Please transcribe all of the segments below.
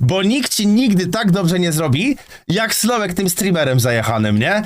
Bo nikt ci nigdy tak dobrze nie zrobi, jak Slowek tym streamerem zajechanym, nie?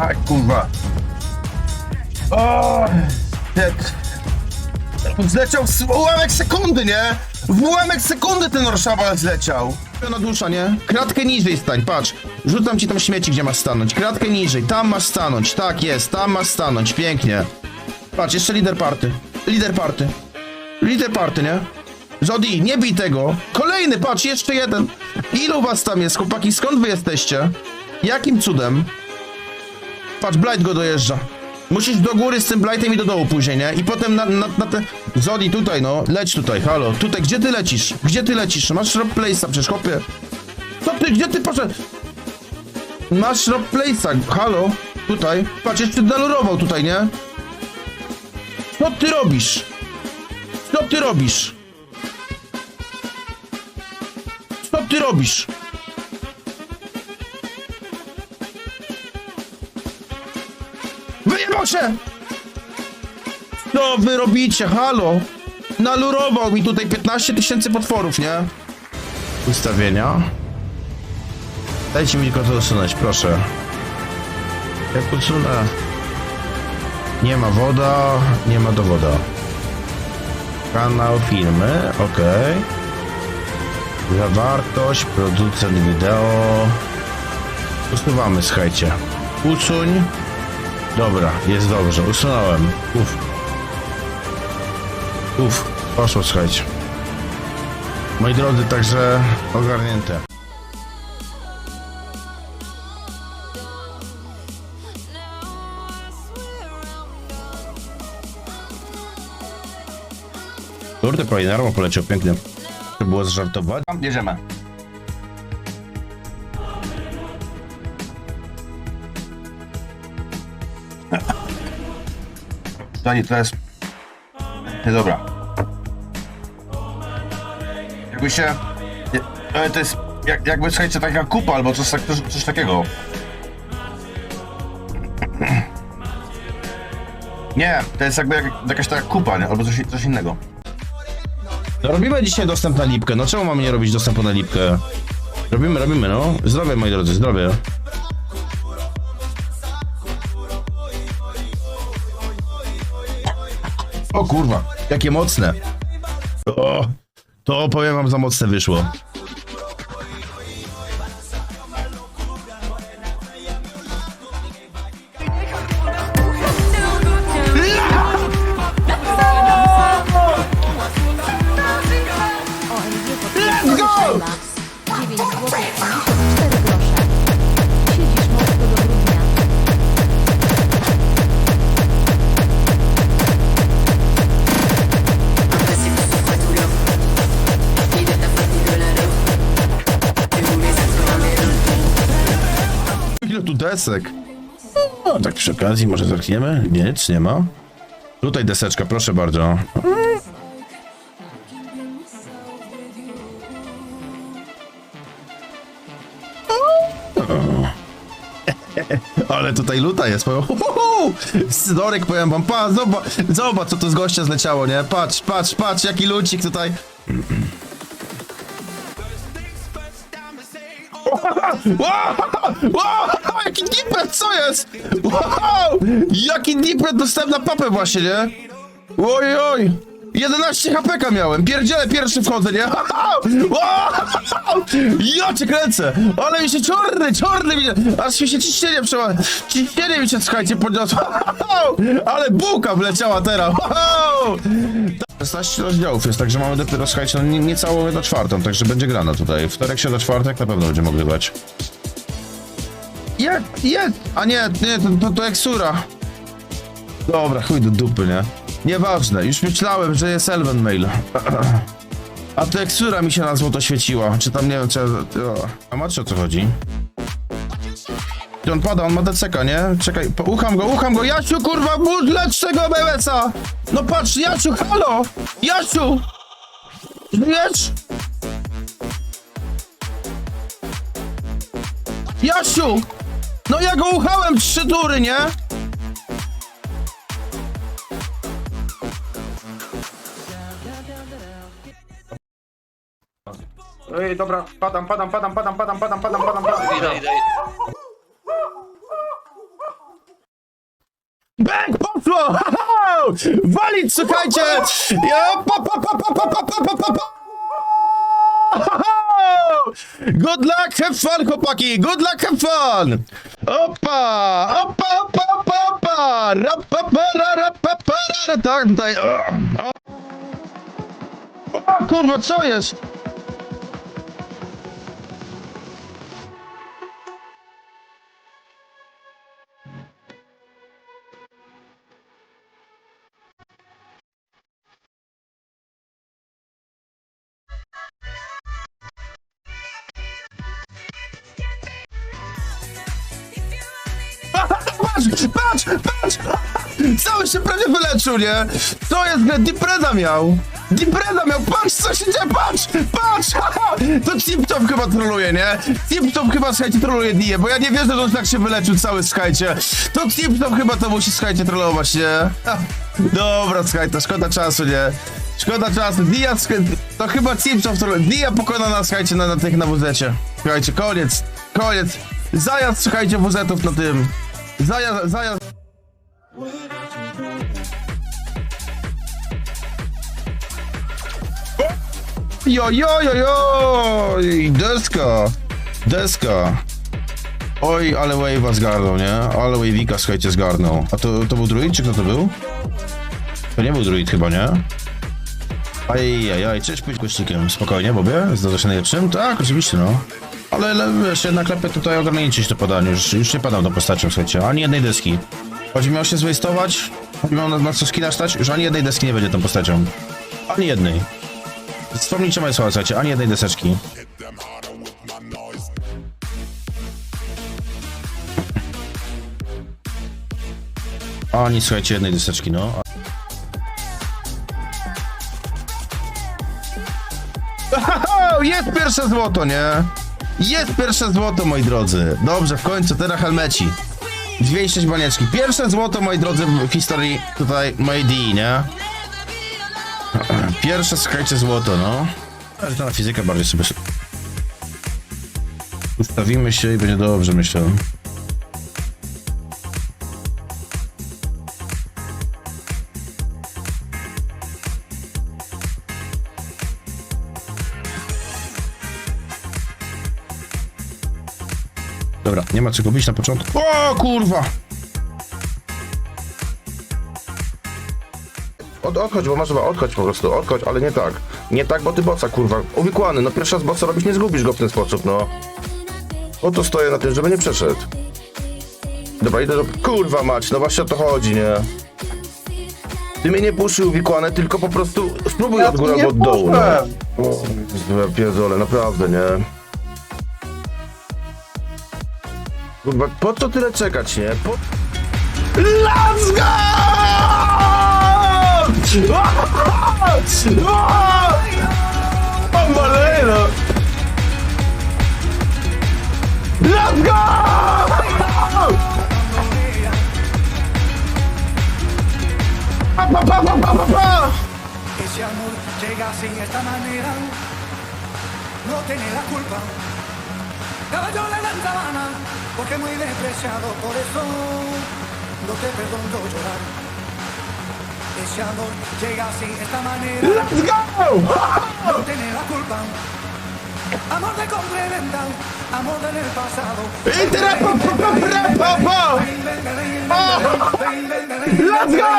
Aj, kurwa. O, jak... Zleciał w ułamek sekundy, nie? W ułamek sekundy ten Orszawal zleciał. Na dusza, nie? Kratkę niżej stań, patrz. Rzucam ci tam śmieci, gdzie masz stanąć. Kratkę niżej, tam masz stanąć. Tak jest, tam masz stanąć, pięknie. Patrz, jeszcze lider party. Lider party. Lider party, nie? Zodi, nie bij tego. Kolejny, patrz, jeszcze jeden. Ilu was tam jest, chłopaki? Skąd wy jesteście? Jakim cudem? Patrz, Blight go dojeżdża. Musisz do góry z tym Blightem i do dołu później, nie? I potem na, na, na te... Zodi, tutaj, no. Leć tutaj, halo. Tutaj, gdzie ty lecisz? Gdzie ty lecisz? Masz Rob Place'a przecież, chłopie. Co ty, gdzie ty poszedł? Masz Rob Place'a, halo. Tutaj. Patrz, jeszcze dalurował tutaj, nie? Co ty robisz? Co ty robisz? Co ty robisz? Się! Co wy robicie? Halo? Nalurował mi tutaj 15 tysięcy potworów, nie? Ustawienia. Dajcie mi tylko to usunąć, proszę. Jak usunę? Nie ma woda, nie ma dowoda. Kanał, filmy, ok. Zawartość, producent wideo. Usuwamy, słuchajcie. Usuń. Dobra, jest dobrze, usunąłem. Uf. Uf, poszło, słuchajcie. Moi drodzy, także ogarnięte. Kurde, kolejny armo poleciał pięknie. To było zżartować. Bierzemy. To nie, to jest... Nie, dobra. Jakby się... Ale to jest... Jak, jakby, słuchajcie, taka kupa albo coś, tak- coś, coś takiego. Nie, to jest jakby jak, jakaś taka kupa, nie? Albo coś, coś innego. No robimy dzisiaj dostęp na lipkę. No czemu mamy nie robić dostępu na lipkę? Robimy, robimy, no. Zdrowie, moi drodzy, zdrowie. O kurwa, jakie mocne. O, to powiem wam za mocne wyszło. Desek? No, tak przy okazji może zerkniemy? Nic, nie ma. Tutaj deseczka, proszę bardzo. Ale tutaj luta jest, powiem. Zdorek, powiem wam, pa, zobacz, zobacz co tu z gościa zleciało, nie? Patrz, patrz, patrz, jaki lucik tutaj. Jaki dipet, co jest? Wow! Jaki dipet dostałem na papę właśnie, nie? Oj, oj! 11 HPK miałem, pierdziele pierwszy wchodzę, nie? Ja cię kręcę! Ale mi się czarny, czarny mi się, aż mi się ciśnienie przeła... Ciśnienie mi się, słuchajcie, podniosło. Ale bułka wleciała teraz. 16 rozdziałów jest, także mamy dopiero, słuchajcie, no nie, nie czwartą, także będzie grana tutaj. Wtorek do czwartek na pewno będziemy mogli Jak, jak? A nie, nie, to, to, to Exura. Dobra, chuj do dupy, nie? Nieważne, już myślałem, że jest Elven Mail. A to Exura mi się na złoto świeciła. Czy tam nie wiem, czy... A macie o co chodzi? On pada, on ma DCK, nie? Czekaj, ucham go, ucham go! Jasiu, kurwa, bud, lecz tego BBS-a! No patrz, Jasiu, halo! Jasiu! Żyjesz? Jasiu! No ja go uchałem trzy tury, nie? Ej, dobra, padam, padam, padam, padam, padam, padam, padam, padam, padam. Idę, idę. Bang, poszło! Walić, słuchajcie! Ja, pa, pa, pa, pa, pa, pa, pa, pa, pa. Good luck, have fun, chłopaki! Good luck, have fun! Opa! Opa, opa, opa, opa! Rapapara, rapapara, tak, tutaj... O, kurwa, co jest? Patrz, patrz, patrz! Cały się prawie wyleczył, nie? To jest grę, Dipreda miał! Dipreda miał, patrz co się dzieje, patrz! Patrz! To Tiptop chyba troluje, nie? Tiptop chyba, słuchajcie, troluje Die, bo ja nie wierzę, że on tak się wyleczył cały, słuchajcie. To Tiptop chyba to musi, słuchajcie, trollować, nie? Dobra, słuchajcie, szkoda czasu, nie? Szkoda czasu, Dia, to chyba troluje. Dia pokona nas, słuchajcie, na, na tych, na wuzecie. Słuchajcie, koniec, koniec. Zajazd, słuchajcie, wuzetów na tym. Zajazd, zajazd. Jo, jo, jo, jo! Deska! Deska! Oj, ale Wave'a zgarnął, nie? Ale Wave'ika, słuchajcie, zgarnął. A to, to był druid, czy kto to był? To nie był druid chyba, nie? Ajajaj, cześć, pójdź gościkiem. Spokojnie, Bobie? Zdarza się najlepszym? Tak, oczywiście, no. Ale le, wiesz, jednak lepiej tutaj ograniczyć to podanie. Już, już nie padam tą postacią, słuchajcie. Ani jednej deski. Choć miał się zwastować, choć miał na, na co skina stać, już ani jednej deski nie będzie tą postacią. Ani jednej. Wspomnijcie moje słowa, słuchajcie, ani jednej deseczki. Ani, słuchajcie, jednej deseczki, no. Jest pierwsze złoto, nie? Jest pierwsze złoto, moi drodzy. Dobrze, w końcu, teraz helmeci. 206 banieczki. Pierwsze złoto, moi drodzy, w historii tutaj mojej D, nie? Pierwsze, słuchajcie, złoto, no. Ale to na fizykę bardziej sobie... Ustawimy się i będzie dobrze, myślę. Dobra, nie ma czego bić na początku. O kurwa! Od, odchodź, bo masz chyba odchodź po prostu, odchodź, ale nie tak. Nie tak, bo ty boca, kurwa. Uwikłany, no pierwszy raz boca robisz, nie zgubisz go w ten sposób, no. Oto stoję na tym, żeby nie przeszedł. Dobra, idę do... Kurwa mać, no właśnie o to chodzi, nie? Ty mnie nie puszy uwikłane, tylko po prostu spróbuj od góry albo od dołu, no. O, ja pierdolę, naprawdę, nie? Kurwa, po co tyle czekać, nie? Po... Let's go! Bambaleno! Let's go! Pa, pa, pa, pa, pa, pa! Ese amor llega de esta manera, no tiene la culpa. caballo de la sabana, porque muy despreciado, por eso no te perdono llorar. Ese amor llega así, de esta manera. ¡Let's go! No tiene la culpa. Amor de complementa, amor del pasado. ¡Let's go!